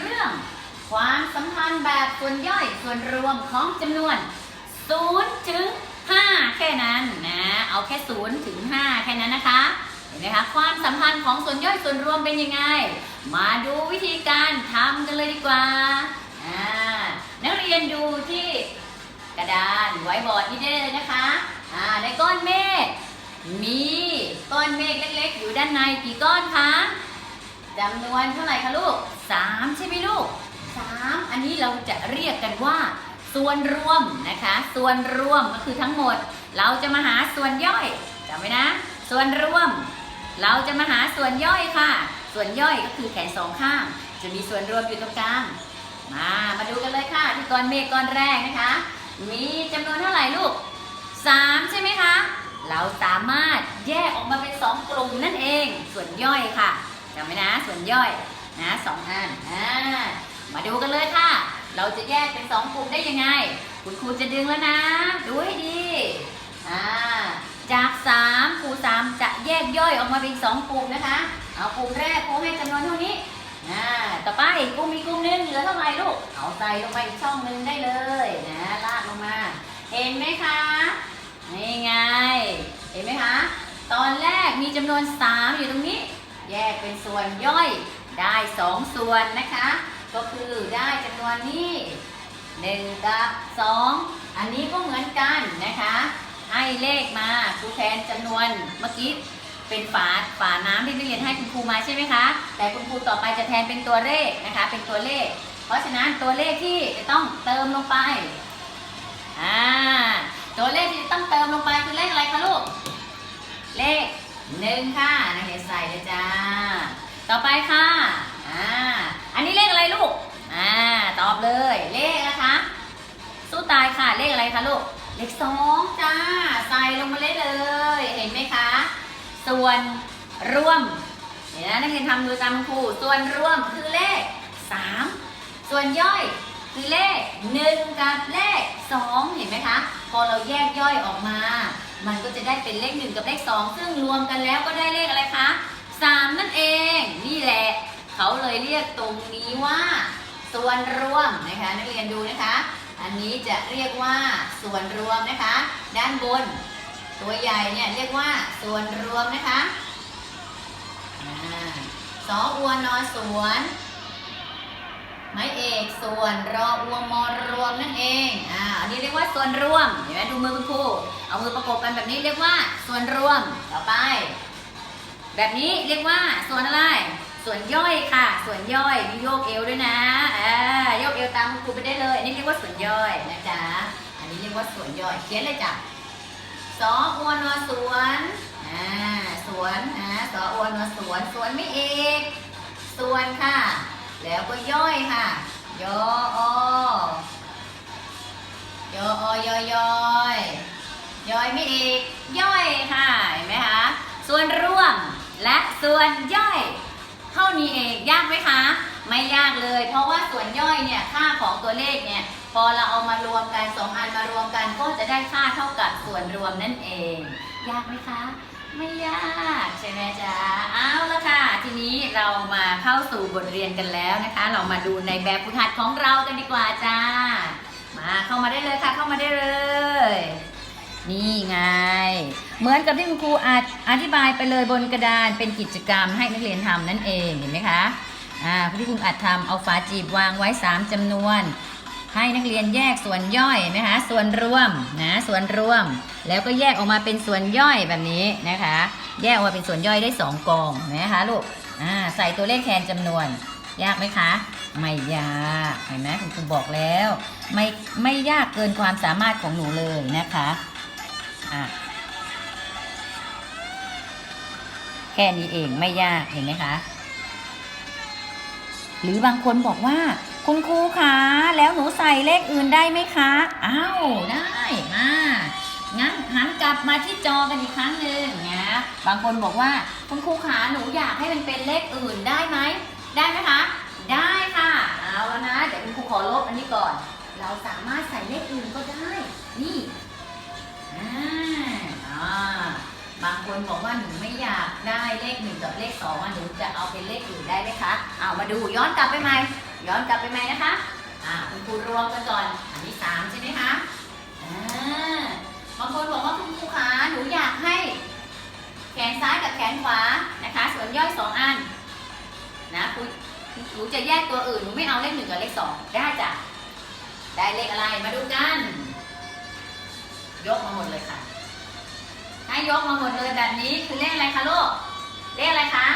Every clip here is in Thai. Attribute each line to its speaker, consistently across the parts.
Speaker 1: เรื่อง ความสัมพันธ์แบบส่วนย่อยส่วนรวมของจำนวน0ถึง5แค่นั้นนะเอาแค่0ถึง5แค่นั้นนะคะเห็นไหมคะความสัมพันธ์ของส่วนย่อยส่วนรวมเป็นยังไง มาดูวิธีการทำกันเลยดีกว่านักเรียนดูที่กระดานไว้บอร์ดนี้ได้เลยนะคะในก้อนเมฆมีก้อนเมฆเล็ก ๆ อยู่ด้านในกี่ก้อนคะจำนวนเท่าไหร่คะลูก สามใช่ไหมลูกสามอันนี้เราจะเรียกกันว่า ส่วนรวมนะคะ ส่วนรวมก็คือทั้งหมด เราจะมาหาส่วนย่อยจำไว้นะ ส่วนรวม เราจะมาหาส่วนย่อยค่ะ ส่วนย่อยก็คือแขนสองข้าง จะมีส่วนรวมอยู่ตรงกลางมามาดูกันเลยค่ะ ที่ก้อนเมฆก้อนแรกนะคะ มีจำนวนเท่าไหร่ลูกสามใช่ไหมคะเราสามารถแยกออกมาเป็นสองกลุ่มนั่นเอง ส่วนย่อยค่ะจำไว้นะ ส่วนย่อย นะสองอันอ่ามาดูกันเลยค่ะ เราจะแยกเป็นสองกลุ่มได้ยังไง คุณครูจะดึงแล้วนะ ดูให้ดีอ่าจากสามครูสามจะแยกย่อยออกมาเป็นสองกลุ่มนะคะ เอากลุ่มแรกครูให้จำนวนเท่านี้อ่าต่อไปกลุ่มมีกลุ่มหนึงเหลือเท่าไหร่ลูก เอาใส่ลงไปอีกช่องหนึงได้เลยนะลากลงมา เห็นไหมคะนี่ไง เห็นไหมคะ ตอนแรกมีจำนวน 3 อยู่ตรงนี้ แยกเป็นส่วนย่อย ได้ 2 ส่วนนะคะ ก็คือได้จำนวนนี้1กับ 2 อันนี้ก็เหมือนกันนะคะ ให้เลขมาครูแทนจำนวนเมื่อกี้เป็นฝาฝาน้ำที่นักเรียนให้คุณครูมาใช่ไหมคะ แต่คุณครูต่อไปจะแทนเป็นตัวเลขนะคะ เป็นตัวเลข เพราะฉะนั้นตัวเลขที่จะต้องเติมลงไปอ่าตัวเลขที่ต้องเติมลงไปคือเลขอะไรคะลูก เลขหนึ่งค่ะนักเรียนใส่เลยจ้า ต่อไปค่ะอ่าอันนี้เลขอะไรลูกอ่าตอบเลยเลขนะคะ สู้ตายค่ะเลขอะไรคะลูกเลขสองจ้าใส่ลงมาเลยเลย เห็นไหมคะ ส่วนรวมเดี๋ยวนะนักเรียนทำดูตามครูส่วนรวมคือเลขสามส่วนย่อยคือเลขหนึ่งกับเลขสองเห็นไหมคะ พอเราแยกย่อยออกมา มันก็จะได้เป็นเลขหนึ่งกับเลขสองซึ่งรวมกันแล้วก็ได้เลขอะไรคะ สามนั่นเองนี่แหละ เขาเลยเรียกตรงนี้ว่า ส่วนรวมนะคะนักเรียนดูนะคะ อันนี้จะเรียกว่าส่วนรวมนะคะ ด้านบน ตัวใหญ่เนี่ยเรียกว่าส่วนรวมนะคะอ่าสออวนอสวนไม้เอกส่วนรออวมอรวมนั่นเอง อ่า อันนี้เรียกว่าส่วนรวม เห็นไหมดูมือคุณครู เอามือประกบกันแบบนี้เรียกว่าส่วนรวม ต่อไป แบบนี้เรียกว่าส่วนอะไร ส่วนย่อยค่ะ ส่วนย่อยมีโยกเอวด้วยนะอ่าโยกเอวตามคุณครูไปได้เลยอันนี้เรียกว่าส่วนย่อยนะจ๊ะอันนี้เรียกว่าส่วนย่อยเขียนเลยจ้ะสออวนอสวนอ่าสวนอ่าสออวนอสวนสวนไม่เอกส่วนค่ะ แล้วก็ย่อยค่ะยออย และส่วนย่อย เท่านี้เองยากไหมคะ ไม่ยากเลย เพราะว่าส่วนย่อยเนี่ยค่าของตัวเลขเนี่ยพอเราเอามารวมกันสองอันมารวมกันก็จะได้ค่าเท่ากับส่วนรวมนั่นเอง ยากไหมคะไม่ยากใช่ไหมจ๊ะเอาละค่ะ ทีนี้เรามาเข้าสู่บทเรียนกันแล้วนะคะ เรามาดูในแบบฝึกหัดของเรากันดีกว่าจ้า มาเข้ามาได้เลยค่ะ เข้ามาได้เลย นี่ไง เหมือนกับที่คุณครูอาอธิบายไปเลยบนกระดานเป็นกิจกรรมให้นักเรียนทำนั่นเองเห็นไหมคะอ่าที่คุณอัดทำเอาฝาจีบวางไว้ 3จำนวน ให้นักเรียนแยกส่วนย่อยนะคะส่วนรวมนะส่วนรวม แล้วก็แยกออกมาเป็นส่วนย่อยแบบนี้นะคะ แยกออกมาเป็นส่วนย่อยได้ 2กองนะคะลูกอ่าใส่ตัวเลขแทนจำนวน ยากไหมคะไม่ยากเห็นไหมคุณครูบอกแล้ว ไม่ไม่ยากเกินความสามารถของหนูเลยนะคะ อะแค่นี้เองไม่ยากเห็นไหมคะ หรือบางคนบอกว่า คุณครูคะแล้วหนูใส่เลขอื่นได้ไหมคะอ้าวได้มางั้นหันกลับมาที่จอกันอีกครั้งหนึ่งนะบางคนบอกว่าคุณครูขาหนูอยากให้มันเป็นเลขอื่นได้ไหมได้ไหมคะ ได้ค่ะเอาแล้วนะเดี๋ยวคุณครูขอลบอันนี้ก่อน เราสามารถใส่เลขอื่นก็ได้ นี่ อ่าอ่าบางคนบอกว่าหนูไม่อยากได้เลขหนึ่งกับเลขสองอะหนูจะเอาเป็นเลขอื่นได้ไหมคะเอามาดูย้อนกลับไปใหม่ย้อนกลับไปใหม่นะคะอ่าคุณครูรวมกันก่อนอันนี้สามใช่ไหมคะอ่าบางคนบอกว่าคุณครูคะหนูอยากให้ แขนซ้ายกับแขนขวานะคะ ส่วนย่อยสองอันนะคุณหนูจะแยกตัวอื่นหนูไม่เอาเลขหนึ่งกับเลขสองได้จ้ะได้เลขอะไรมาดูกัน ยกมาหมดเลยค่ะ ให้ยกมาหมดเลยแบบนี้คือเลขอะไรคะลูก เลขอะไรคะ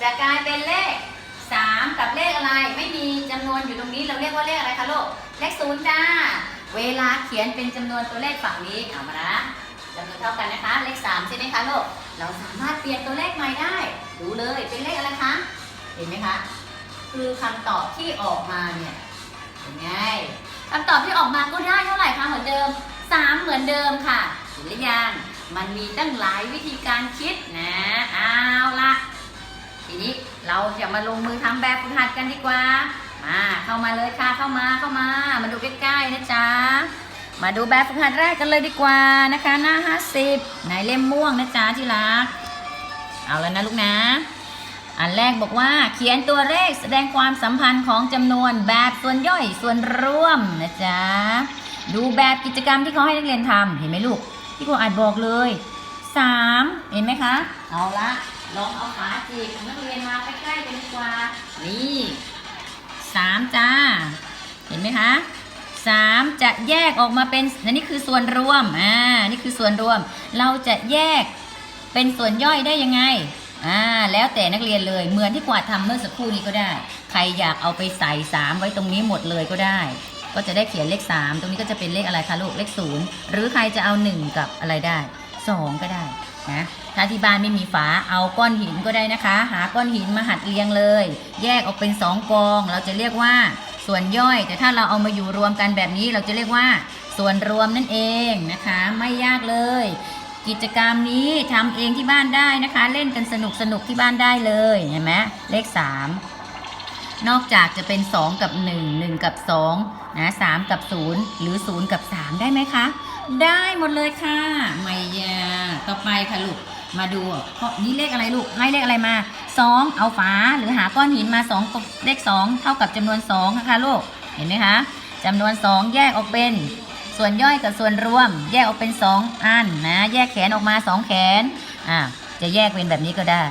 Speaker 1: จะกลายเป็นเลขสามกับเลขอะไร ไม่มีจำนวนอยู่ตรงนี้เราเรียกว่าเลขอะไรคะลูก เลขศูนย์จ้า เวลาเขียนเป็นจำนวนตัวเลขฝั่งนี้เอามานะจำนวนเท่ากันนะคะ เลขสามใช่ไหมคะลูก เราสามารถเปลี่ยนตัวเลขใหม่ได้ ดูเลยเป็นเลขอะไรคะ เห็นไหมคะ คือคำตอบที่ออกมาเนี่ย เป็นไงคำตอบที่ออกมาก็ได้เท่าไหร่คะเหมือนเดิม สามเหมือนเดิมค่ะเห็นหรือยังมันมีตั้งหลายวิธีการคิดนะเอาละทีนี้เราจะมาลงมือทำแบบฝึกหัดกันดีกว่า มาเข้ามาเลยค่ะเข้ามาเข้ามา มาดูใกล้ๆนะจ๊ะมาดูแบบฝึกหัดแรกกันเลยดีกว่านะคะ หน้า 50ในเล่มม่วงนะจ๊ะที่รัก เอาแล้วนะลูกนะ อันแรกบอกว่าเขียนตัวเลขแสดงความสัมพันธ์ของจำนวนแบบส่วนย่อยส่วนร่วมนะจ๊ะ ดูแบบกิจกรรมที่เขาให้นักเรียนทำเห็นไหมลูกที่ครูอาจบอกเลย3เห็นไหมคะ เอาละลองเอาขาจีบของนักเรียนมาใกล้ๆกันดีกว่านี่สามจ้า เห็นไหมคะสามจะแยกออกมาเป็นนนี้คือส่วนรวมอ่านี่คือส่วนรวม เราจะแยกเป็นส่วนย่อยได้ยังไงอ่าแล้วแต่นักเรียนเลยเหมือนที่กวาดทำเมื่อสักครู่นี้ก็ได้ ใครอยากเอาไปใส่สามไว้ตรงนี้หมดเลยก็ได้ ก็จะได้เขียนเลข 3 ตรงนี้ก็จะเป็นเลขอะไรคะลูกเลข 0 หรือใครจะเอา 1 กับอะไรได้ 2 ก็ได้นะถ้าที่บ้านไม่มีฝาเอาก้อนหินก็ได้นะคะ หาก้อนหินมาหัดเรียงเลย แยกออกเป็น 2 กอง เราจะเรียกว่าส่วนย่อย แต่ถ้าเราเอามาอยู่รวมกันแบบนี้เราจะเรียกว่าส่วนรวมนั่นเองนะคะ ไม่ยากเลย กิจกรรมนี้ทำเองที่บ้านได้นะคะ เล่นกันสนุกสนุกที่บ้านได้เลยเห็นไหมเลข 3 นอกจากจะเป็น 2 กับ 1 1 กับ2นะ3กับ 0 หรือ 0 กับ 3 ได้ไหมคะ ได้หมดเลยค่ะ ไม่ยากต่อไปค่ะลูก มาดูเพราะนี่เลขอะไรลูก ให้เลขอะไรมา 2 เอาฝาหรือหาก้อนหินมา2กับเลข 2 เท่ากับจำนวน2นะคะลูก เห็นไหมคะจำนวน 2 แยกออกเป็น ส่วนย่อยกับส่วนรวม แยกออกเป็น 2 อันนะ แยกแขนออกมา 2 แขน อะจะแยกเป็นแบบนี้ก็ได้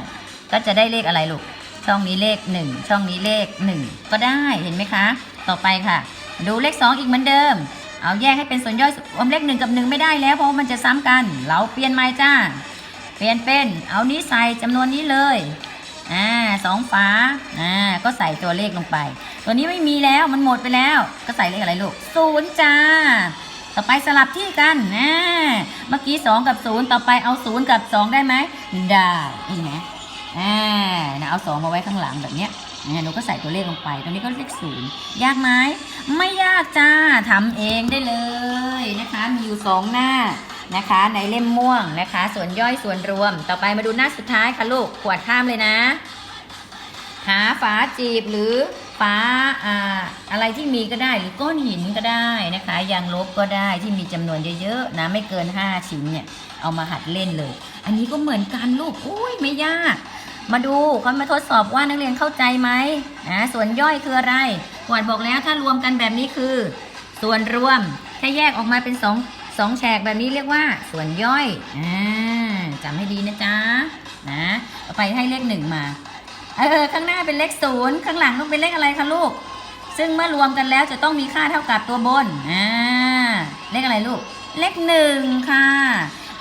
Speaker 1: ก็จะได้เลขอะไรลูก ช่องนี้เลข 1 ช่องนี้เลข 1 ก็ได้เห็นไหมคะ ต่อไปค่ะ ดูเลข 2 อีกเหมือนเดิม เอาแยกให้เป็นส่วนย่อยรวมเลข 1 กับ 1 ไม่ได้แล้วเพราะมันจะซ้ำกัน เราเปลี่ยนใหม่จ้า เปลี่ยนเป็นเอานี้ใส่จำนวนนี้เลยอ่าสองฝาอ่าก็ใส่ตัวเลขลงไป ตัวนี้ไม่มีแล้วมันหมดไปแล้ว ก็ใส่เลขอะไรลูกศูนย์จ้า ต่อไปสลับที่กันนะเมื่อกี้ 2 กับ 0 ต่อไปเอา 0 กับ 2 ได้ไหมได้นี่ไง อ่านะเอา2มาไว้ข้างหลังแบบเนี้ยเนี่ยหนูก็ใส่ตัวเลขลงไป ตรงนี้ก็เลขศูนย์ยากไหมไม่ยากจ้าทำเองได้เลยนะคะ มีอยู่2หน้านะคะ ในเล่มม่วงนะคะ ส่วนย่อยส่วนรวม ต่อไปมาดูหน้าสุดท้ายค่ะลูกขวดข้ามเลยนะ หาฝาจีบหรือฝาอ่าอะไรที่มีก็ได้หรือก้อนหินก็ได้นะคะยางลบก็ได้ที่มีจำนวนเยอะๆนะไม่เกิน 5 ชิ้นเนี่ยเอามาหัดเล่นเลย อันนี้ก็เหมือนกันลูกอุ้ยไม่ยาก มาดูเขามาทดสอบว่านักเรียนเข้าใจไหมนะส่วนย่อยคืออะไรขวดบอกแล้วถ้ารวมกันแบบนี้คือ ส่วนรวมถ้าแยกออกมาเป็นสองสองแฉกแบบนี้เรียกว่า ส่วนย่อยอ่าจำให้ดีนะจ๊ะนะไปให้เลขหนึ่งมาเออข้างหน้าเป็นเลขศูนย์ข้างหลังต้องเป็นเลขอะไรคะลูก ซึ่งเมื่อรวมกันแล้วจะต้องมีค่าเท่ากับตัวบนอ่าเลขอะไรลูก เลขหนึ่งค่ะ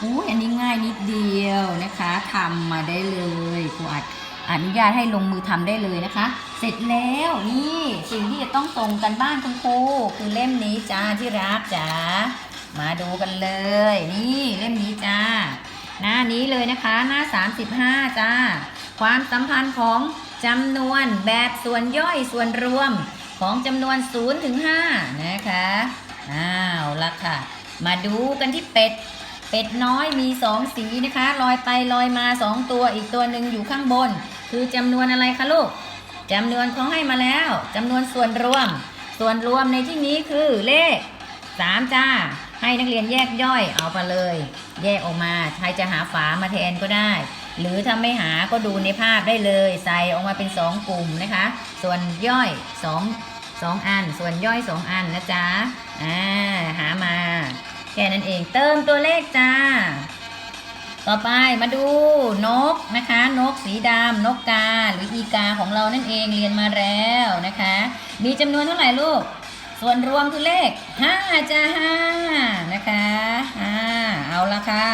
Speaker 1: อู้อันนี้ง่ายนิดเดียวนะคะทำมาได้เลยครูอัดอนุญาตให้ลงมือทำได้เลยนะคะ เสร็จแล้วนี่สิ่งที่จะต้องส่งกันบ้านคุณครูคือเล่มนี้จ้าที่รักจ๋ามาดูกันเลย นี่เล่มนี้จ้า หน้านี้เลยนะคะหน้า 35 จ้า ความสัมพันธ์ของจำนวนแบบส่วนย่อยส่วนรวมของจำนวน0ถึง5นะคะอ้าวละค่ะ มาดูกันที่เป็ด เป็ดน้อยมี2สีนะคะลอยไปลอยมา2ตัวอีกตัวหนึ่งอยู่ข้างบน คือจำนวนอะไรคะลูกจำนวนเขาให้มาแล้วจำนวนส่วนรวม ส่วนรวมในที่นี้คือเลข3จ้า ให้นักเรียนแยกย่อยเอาไปเลย แยกออกมาใครจะหาฝามาแทนก็ได้ หรือถ้าไม่หาก็ดูในภาพได้เลย ใส่ออกมาเป็นสองกลุ่มนะคะ ส่วนย่อยสองสองอัน ส่วนย่อยสองอันนะจ๊ะอ่าหามา แค่นั้นเองเติมตัวเลขจ้า ต่อไปมาดูนกนะคะ นกสีดำนกกาหรืออีกาของเรานั่นเองเรียนมาแล้วนะคะ มีจำนวนเท่าไหร่ลูก ส่วนรวมคือเลข5จ้า5นะคะอ่าเอาละค่ะ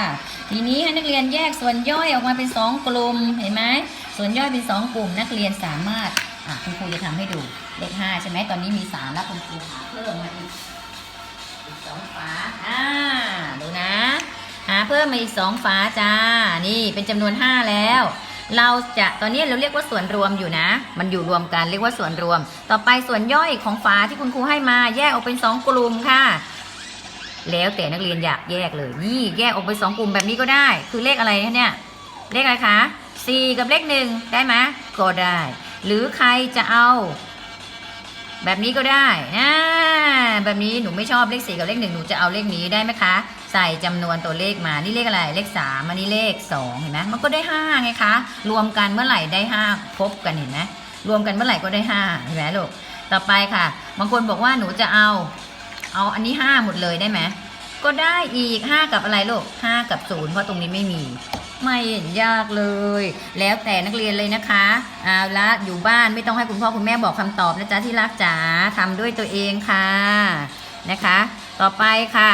Speaker 1: ทีนี้ให้นักเรียนแยกส่วนย่อยออกมาเป็น 2 กลุ่มเห็นไหมส่วนย่อยเป็น 2 กลุ่มนักเรียนสามารถคุณครูจะทำให้ดูเลข5ใช่ไหมตอนนี้มี3แล้วคุณครูหาเพิ่มมาอีก สองฝาอ่าดูนะ หาเพิ่มมาอีกสองฝาจ้า นี่เป็นจำนวน5แล้ว เราจะตอนนี้เราเรียกว่าส่วนรวมอยู่นะ มันอยู่รวมกันเรียกว่าส่วนรวม ต่อไปส่วนย่อยของฝาที่คุณครูให้มาแยกออกเป็น2กลุ่มค่ะแล้วแต่นักเรียนอยากแยกเลย นี่แยกออกเป็นสองกลุ่มแบบนี้ก็ได้ คือเลขอะไรคะเนี่ย เลขอะไรคะสี่กับเลขหนึ่งได้ไหมก็ได้ หรือใครจะเอา แบบนี้ก็ได้นะแบบนี้หนูไม่ชอบเลขสี่กับเลขหนึ่งหนูจะเอาเลขนี้ได้ไหมคะ ใส่จำนวนตัวเลขมา นี่เลขอะไร เลขสามอันนี้เลขสองเห็นไหมมันก็ได้ห้าไงคะ รวมกันเมื่อไหร่ได้ห้าครบกันเห็นไหมรวมกันเมื่อไหร่ก็ได้ห้าเห็นไหมลูก ต่อไปค่ะ บางคนบอกว่าหนูจะเอา เอาอันนี้ห้าหมดเลยได้ไหม ก็ได้อีก5กับอะไรลูก5กับ0เพราะตรงนี้ไม่มี ไม่เห็นยากเลย แล้วแต่นักเรียนเลยนะคะเอาละอยู่บ้านไม่ต้องให้คุณพ่อคุณแม่บอกคำตอบนะจ๊ะที่รักจ๋าทำด้วยตัวเองค่ะนะคะ ต่อไปค่ะ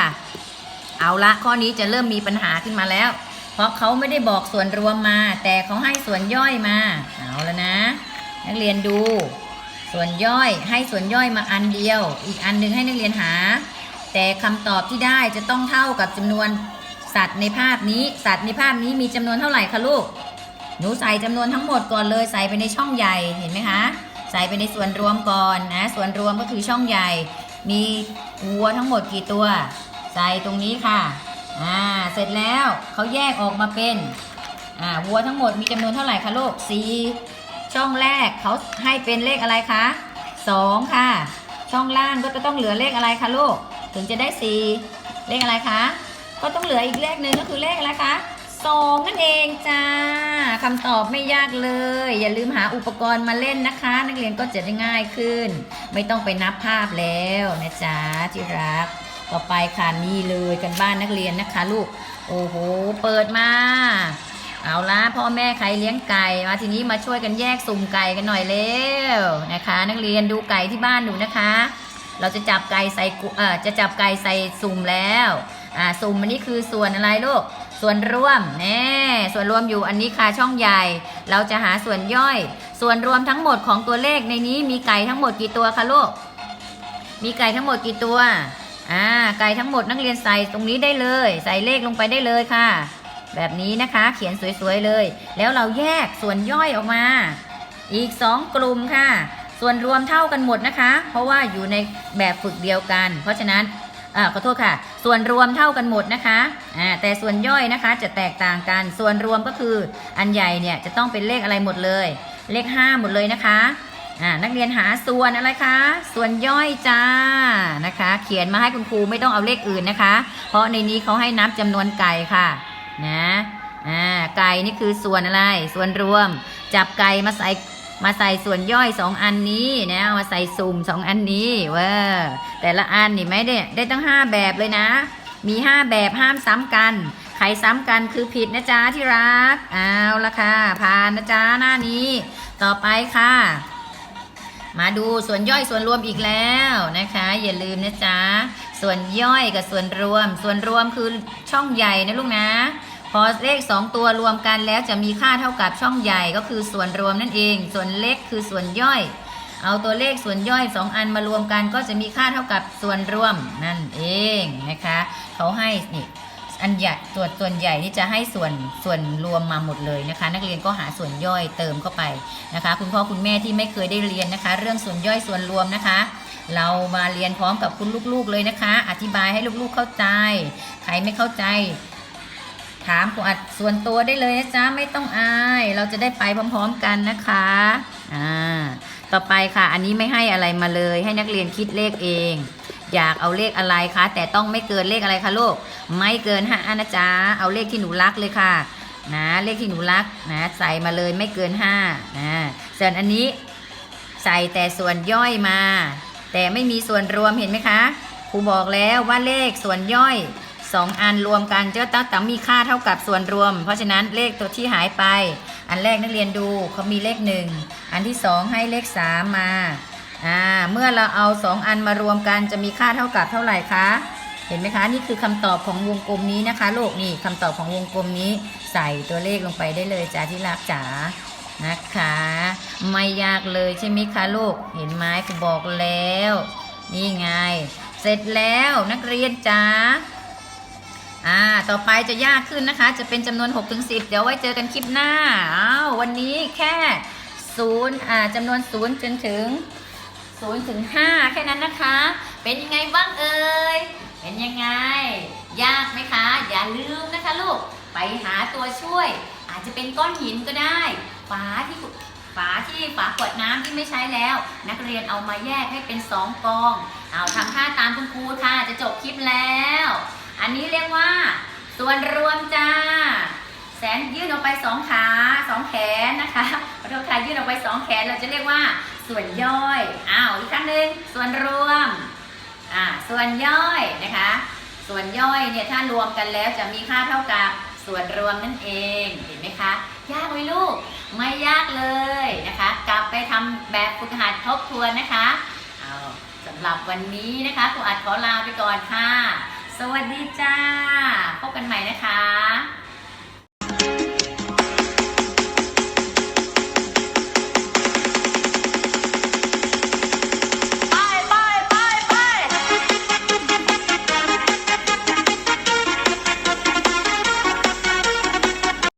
Speaker 1: เอาละข้อนี้จะเริ่มมีปัญหาขึ้นมาแล้ว เพราะเขาไม่ได้บอกส่วนรวมมา แต่เขาให้ส่วนย่อยมา เอาแล้วนะ นักเรียนดู ส่วนย่อยให้ส่วนย่อยมาอันเดียว อีกอันหนึงให้นักเรียนหา แต่คำตอบที่ได้จะต้องเท่ากับจำนวน สัตว์ในภาพนี้สัตว์ในภาพนี้มีจำนวนเท่าไหร่คะลูก หนูใส่จำนวนทั้งหมดก่อนเลยใส่ไปในช่องใหญ่เห็นไหมคะ ใส่ไปในส่วนรวมก่อนนะส่วนรวมก็คือช่องใหญ่ มีวัวทั้งหมดกี่ตัว ใส่ตรงนี้ค่ะอ่าเสร็จแล้วเขาแยกออกมาเป็นอ่าวัวทั้งหมดมีจำนวนเท่าไหร่คะลูกสี่ช่องแรกเขาให้เป็นเลขอะไรคะสองค่ะ ช่องล่างก็จะต้องเหลือเลขอะไรคะลูกถึงจะได้สี่เลขอะไรคะ ก็ต้องเหลืออีกเลขหนึ่งก็คือเลขอะไรคะสองนั่นเองจ้าคำตอบไม่ยากเลย อย่าลืมหาอุปกรณ์มาเล่นนะคะ นักเรียนก็จะได้ง่ายขึ้น ไม่ต้องไปนับภาพแล้วนะจ๊ะที่รัก ต่อไปค่ะนี่เลยกันบ้านนักเรียนนะคะ ลูกโอ้โหเปิดมาเอาละพ่อแม่ใครเลี้ยงไก่มาทีนี้มาช่วยกันแยกสุ่มไก่กันหน่อยเร็วนะคะ นักเรียนดูไก่ที่บ้านหนูนะคะ เราจะจับไก่ใส่กุเอ่อจะจับไก่ใส่สุ่มแล้ว อ่าสุ่มอันนี้คือส่วนอะไรลูก ส่วนร่วมแน่ส่วนรวมอยู่อันนี้ค่ะช่องใหญ่ เราจะหาส่วนย่อย ส่วนรวมทั้งหมดของตัวเลขในนี้มีไก่ทั้งหมดกี่ตัวคะลูก มีไก่ทั้งหมดกี่ตัวอ่าไก่ทั้งหมดนักเรียนใส่ตรงนี้ได้เลย ใส่เลขลงไปได้เลยค่ะ แบบนี้นะคะเขียนสวยๆเลย แล้วเราแยกส่วนย่อยออกมา อีก 2 กลุ่มค่ะ ส่วนรวมเท่ากันหมดนะคะ เพราะว่าอยู่ในแบบฝึกเดียวกัน เพราะฉะนั้น อ่าขอโทษค่ะ ส่วนรวมเท่ากันหมดนะคะอ่าแต่ส่วนย่อยนะคะจะแตกต่างกันส่วนรวมก็คืออันใหญ่เนี่ยจะต้องเป็นเลขอะไรหมดเลย เลข 5 หมดเลยนะคะอ่านักเรียนหาส่วนอะไรคะ ส่วนย่อยจ้านะคะ เขียนมาให้คุณครูไม่ต้องเอาเลขอื่นนะคะ เพราะในนี้เขาให้นับจำนวนไก่ค่ะนะอ่าไก่นี่คือส่วนอะไร ส่วนรวม จับไก่มาใส่ มาใส่ส่วนย่อยสองอันนี้นะมาใส่สุ่มสองอันนี้เว้าแต่ละอันนี่ไหมเนี่ยได้ตั้งห้าแบบเลยนะ มีห้าแบบห้ามซ้ำกันใครซ้ำกันคือผิดนะจ๊ะที่รักเอาละค่ะผ่านนะจ๊ะหน้านี้ ต่อไปค่ะ มาดูส่วนย่อยส่วนรวมอีกแล้วนะคะ อย่าลืมนะจ๊ะส่วนย่อยกับส่วนรวม ส่วนรวมคือช่องใหญ่นะลูกนะ พอเลข 2 ตัวรวมกันแล้วจะมีค่าเท่ากับช่องใหญ่ก็คือส่วนรวมนั่นเอง ส่วนเล็กคือส่วนย่อย เอาตัวเลขส่วนย่อย 2 อันมารวมกันก็จะมีค่าเท่ากับส่วนรวมนั่นเองนะคะเขาให้นี่อันใหญ่ส่วนส่วนใหญ่นี่จะให้ส่วนส่วนรวมมาหมดเลยนะคะ นักเรียนก็หาส่วนย่อยเติมเข้าไปนะคะ คุณพ่อคุณแม่ที่ไม่เคยได้เรียนนะคะ เรื่องส่วนย่อยส่วนรวมนะคะ เรามาเรียนพร้อมกับคุณลูกๆเลยนะคะ อธิบายให้ลูกๆเข้าใจ ใครไม่เข้าใจ ถามครูอัดส่วนตัวได้เลยนะจ๊ะไม่ต้องอาย เราจะได้ไปพร้อมๆกันนะคะอ่าต่อไปค่ะ อันนี้ไม่ให้อะไรมาเลย ให้นักเรียนคิดเลขเอง อยากเอาเลขอะไรคะ แต่ต้องไม่เกินเลขอะไรคะลูกไม่เกินห้านะจ๊ะเอาเลขที่หนูรักเลยค่ะนะเลขที่หนูรักนะใส่มาเลยไม่เกินห้านะส่วนอันนี้ใส่แต่ส่วนย่อยมา แต่ไม่มีส่วนรวมเห็นไหมคะครูบอกแล้วว่าเลขส่วนย่อย สองอันรวมกันจะต้องต้งมีค่าเท่ากับส่วนรวม เพราะฉะนั้นเลขตัวที่หายไป อันแรกนักเรียนดูเขามีเลขหนึ่งอันที่สองให้เลขสามมาอ่าเมื่อเราเอาสองอันมารวมกันจะมีค่าเท่ากับเท่าไหร่คะ เห็นไหมคะ นี่คือคำตอบของวงกลมนี้นะคะลูกนี่คำตอบของวงกลมนี้ ใส่ตัวเลขลงไปได้เลยจ้าที่รักจ๋านะคะ ไม่ยากเลยใช่ไหมคะลูกเห็นไหมครูบอกแล้ว นี่ไง เสร็จแล้วนักเรียนจ๋า อ่า ต่อไปจะยากขึ้นนะคะ จะเป็นจำนวน6ถึง10เดี๋ยวไว้เจอกันคลิปหน้า อ้าว วันนี้แค่0อ่าจำนวน0จนถึง0ถึง5แค่นั้นนะคะ เป็นยังไงบ้างเอ่ย เป็นยังไง ยากไหมคะ อย่าลืมนะคะลูก ไปหาตัวช่วย อาจจะเป็นก้อนหินก็ได้ ฝาที่ฝาที่ฝาขวดน้ำที่ไม่ใช้แล้ว นักเรียนเอามาแยกให้เป็นสองกอง เอาทำท่าตามคุณครูค่ะ จะจบคลิปแล้ว อันนี้เรียกว่า ส่วนรวมจ้า แสนยื่นออกไปสองขาสองแขนนะคะขอโทษค่ะยื่นออกไปสองแขนเราจะเรียกว่า ส่วนย่อยอ้าวอีกครั้งหนึ่งส่วนรวมอ่าส่วนย่อยนะคะ ส่วนย่อยเนี่ยถ้ารวมกันแล้วจะมีค่าเท่ากับส่วนรวมนั่นเองเห็นไหมคะ ยากไหมลูกไม่ยากเลยนะคะ กลับไปทำแบบฝึกหัดทบทวนนะคะเอาสำหรับวันนี้นะคะครูอัดขอลาไปก่อนค่ะ สวัสดีจ้า พบกันใหม่นะคะ